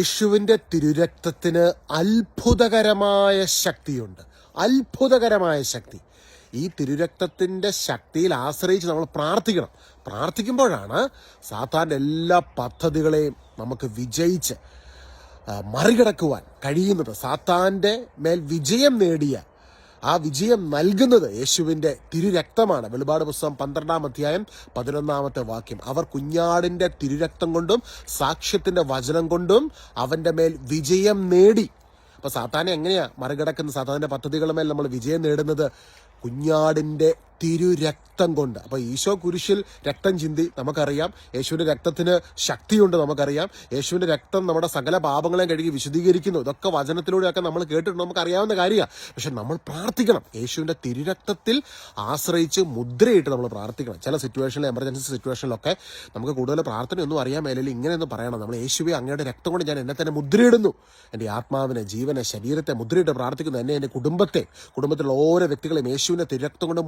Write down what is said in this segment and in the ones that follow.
യേശുവിന്റെ തിരുരക്തത്തിന് അത്ഭുതകരമായ ശക്തിയുണ്ട്. അത്ഭുതകരമായ ശക്തി. ഈ തിരുരക്തത്തിന്റെ ശക്തിയിൽ ആശ്രയിച്ച് നമ്മൾ പ്രാർത്ഥിക്കണം. പ്രാർത്ഥിക്കുമ്പോഴാണ് സാത്താന്റെ എല്ലാ പദ്ധതികളെയും നമുക്ക് വിജയിച്ച് മറികടക്കുവാൻ കഴിയുന്നത്. സാത്താന്റെ മേൽ വിജയം നേടിയ ആ വിജയം നൽകുന്നത് യേശുവിന്റെ തിരുരക്തമാണ്. വെളിപാട് പുസ്തകം പന്ത്രണ്ടാം അധ്യായം പതിനൊന്നാമത്തെ വാക്യം. അവർ കുഞ്ഞാടിന്റെ തിരുരക്തം കൊണ്ടും സാക്ഷ്യത്തിന്റെ വചനം കൊണ്ടും അവന്റെ മേൽ വിജയം നേടി. അപ്പോൾ സാത്താനെ എങ്ങനെയാ മറികടക്കുന്ന സാത്താന്റെ പദ്ധതികളുമേൽ നമ്മൾ വിജയം നേടുന്നത്? കുഞ്ഞാടിന്റെ തിരുരക്തം കൊണ്ട്. അപ്പൊ ഈശോ കുരിശിൽ രക്തം ചിന്തി നമുക്കറിയാം. യേശുവിന്റെ രക്തത്തിന് ശക്തിയുണ്ട് നമുക്കറിയാം. യേശുവിന്റെ രക്തം നമ്മുടെ സകല പാപങ്ങളെ കഴുകി വിശദീകരിക്കുന്നു ഇതൊക്കെ വചനത്തിലൂടെയൊക്കെ നമ്മൾ കേട്ടിട്ടുണ്ട്. നമുക്ക് അറിയാവുന്ന കാര്യമാണ് പക്ഷെ നമ്മൾ പ്രാർത്ഥിക്കണം. യേശുവിന്റെ തിരുരക്തത്തിൽ ആശ്രയിച്ച് മുദ്രയിട്ട് നമ്മൾ പ്രാർത്ഥിക്കണം. ചില സിറ്റുവേഷനിൽ എമർജൻസി സിറ്റുവേഷനിലൊക്കെ നമുക്ക് കൂടുതൽ പ്രാർത്ഥനയൊന്നും അറിയാൻ മേലിൽ ഇങ്ങനെയൊന്നും പറയണം. നമ്മൾ യേശുവെ അങ്ങയുടെ രക്തം കൊണ്ട് ഞാൻ എന്നെ തന്നെ മുദ്രയിടുന്നു. എന്റെ ആത്മാവിനെ ജീവനെ ശരീരത്തെ മുദ്രയിട്ട് പ്രാർത്ഥിക്കുന്നു. എന്നെ എന്റെ കുടുംബത്തെ. കുടുംബത്തിലുള്ള ഓരോ വ്യക്തികളെയും യേശുവിന്റെ തിരക്തം കൊണ്ട്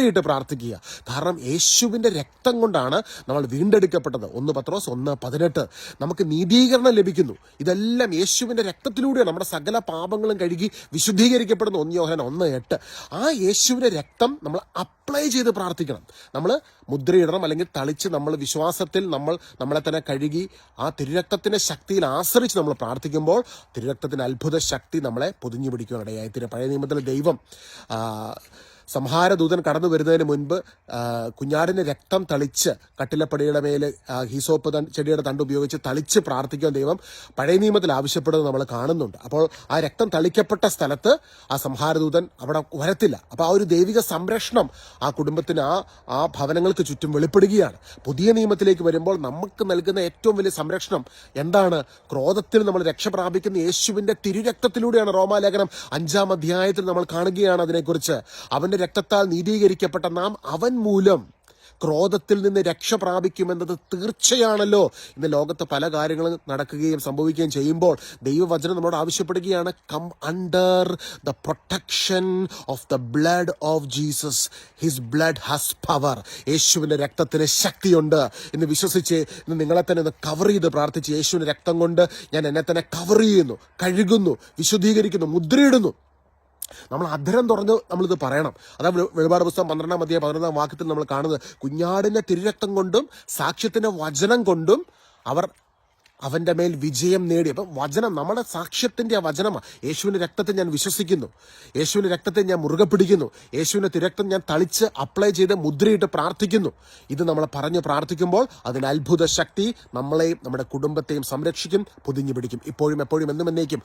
മുദ്രയിട്ട് പ്രാർത്ഥിക്കുക. കാരണം യേശുവിന്റെ രക്തം കൊണ്ടാണ് നമ്മൾ വീണ്ടെടുക്കപ്പെട്ടത്. ഒന്ന് പത്രോസ് ഒന്ന് പതിനെട്ട്. നമുക്ക് നീതീകരണം ലഭിക്കുന്നു. ഇതെല്ലാം യേശുവിന്റെ രക്തത്തിലൂടെ നമ്മുടെ സകല പാപങ്ങളും കഴുകി വിശുദ്ധീകരിക്കപ്പെടുന്നു. ഒന്ന് യോഹന ഒന്ന് എട്ട്. ആ യേശുവിന്റെ രക്തം നമ്മൾ അപ്ലൈ ചെയ്ത് പ്രാർത്ഥിക്കണം. നമ്മൾ മുദ്രയിടണം അല്ലെങ്കിൽ തളിച്ച് നമ്മൾ വിശ്വാസത്തിൽ നമ്മൾ നമ്മളെ തന്നെ കഴുകി ആ തിരുരക്തത്തിന്റെ ശക്തിയിൽ ആശ്രയിച്ച് നമ്മൾ പ്രാർത്ഥിക്കുമ്പോൾ തിരുരക്തത്തിന്റെ അത്ഭുത ശക്തി നമ്മളെ പൊതിഞ്ഞു പിടിക്കുവാനിടയായി തിരു പഴയ നിയമത്തിലെ ദൈവം സംഹാരദൂതൻ കടന്നു വരുന്നതിന് മുൻപ് കുഞ്ഞാടിന് രക്തം തളിച്ച് കട്ടിലപ്പടിയുടെ മേൽ ഹീസോപ്പ് ചെടിയുടെ തണ്ട് ഉപയോഗിച്ച് തളിച്ച് പ്രാർത്ഥിക്കാൻ ദൈവം പഴയ നിയമത്തിൽ ആവശ്യപ്പെടുന്നത് നമ്മൾ കാണുന്നുണ്ട്. അപ്പോൾ ആ രക്തം തളിക്കപ്പെട്ട സ്ഥലത്ത് ആ സംഹാരദൂതൻ അവിടെ വരത്തില്ല. അപ്പോൾ ആ ഒരു ദൈവിക സംരക്ഷണം ആ കുടുംബത്തിന് ആ ആ ഭവനങ്ങൾക്ക് ചുറ്റും വെളിപ്പെടുകയാണ്. പുതിയ നിയമത്തിലേക്ക് വരുമ്പോൾ നമുക്ക് നൽകുന്ന ഏറ്റവും വലിയ സംരക്ഷണം എന്താണ്? ക്രോധത്തിൽ നമ്മൾ രക്ഷ പ്രാപിക്കുന്ന യേശുവിന്റെ തിരുരക്തത്തിലൂടെയാണ് റോമാലേഖനം അഞ്ചാം അധ്യായത്തിൽ നമ്മൾ കാണുകയാണ് അതിനെക്കുറിച്ച്. അവന്റെ രക്തത്താൽ നീതീകരിക്കപ്പെട്ട നാം അവൻ മൂലം ക്രോധത്തിൽ നിന്ന് രക്ഷ പ്രാപിക്കുമെന്നത് തീർച്ചയാണല്ലോ. ഇന്ന് ലോകത്ത് പല കാര്യങ്ങളും നടക്കുകയും സംഭവിക്കുകയും ചെയ്യുമ്പോൾ ദൈവവചനം നമ്മളോട് ആവശ്യപ്പെടുകയാണ് come under the protection of the blood of Jesus his blood has power യേശുവിന്റെ രക്തത്തിന് ശക്തിയുണ്ട്. എന്ന് വിശ്വസിച്ച് ഇന്ന് നിങ്ങളെ തന്നെ ഒന്ന് കവർ ചെയ്ത് പ്രാർത്ഥിച്ച് യേശുവിന്റെ രക്തം കൊണ്ട് ഞാൻ എന്നെ തന്നെ കവർ ചെയ്യുന്നു കഴുകുന്നു വിശുദ്ധീകരിക്കുന്നു മുദ്രയിടുന്നു. നമ്മൾ അധരം തുറന്ന് നമ്മളിത് പറയണം. അതാ വെളി- വെളിപാട് പുസ്തകം പന്ത്രണ്ടാം മതിയായ പന്ത്രണ്ടാം വാക്യത്തിൽ നമ്മൾ കാണുന്നത്. കുഞ്ഞാടിന്റെ തിരുരക്തം കൊണ്ടും സാക്ഷ്യത്തിന്റെ വചനം കൊണ്ടും അവർ അവന്റെ മേൽ വിജയം നേടി. അപ്പം വചനം നമ്മുടെ സാക്ഷ്യത്തിന്റെ ആ വചനമാണ് യേശുവിന്റെ രക്തത്തെ ഞാൻ വിശ്വസിക്കുന്നു. യേശുവിന്റെ രക്തത്തെ ഞാൻ മുറുകെ പിടിക്കുന്നു. യേശുവിന്റെ തിരക്തം ഞാൻ തളിച്ച് അപ്ലൈ ചെയ്ത് മുദ്രയിട്ട് പ്രാർത്ഥിക്കുന്നു. ഇത് നമ്മൾ പറഞ്ഞ് പ്രാർത്ഥിക്കുമ്പോൾ അതിന് അത്ഭുത ശക്തി നമ്മളെയും നമ്മുടെ കുടുംബത്തെയും സംരക്ഷിക്കും പൊതിഞ്ഞു പിടിക്കും. ഇപ്പോഴും എപ്പോഴും എന്നും എന്നേക്കും.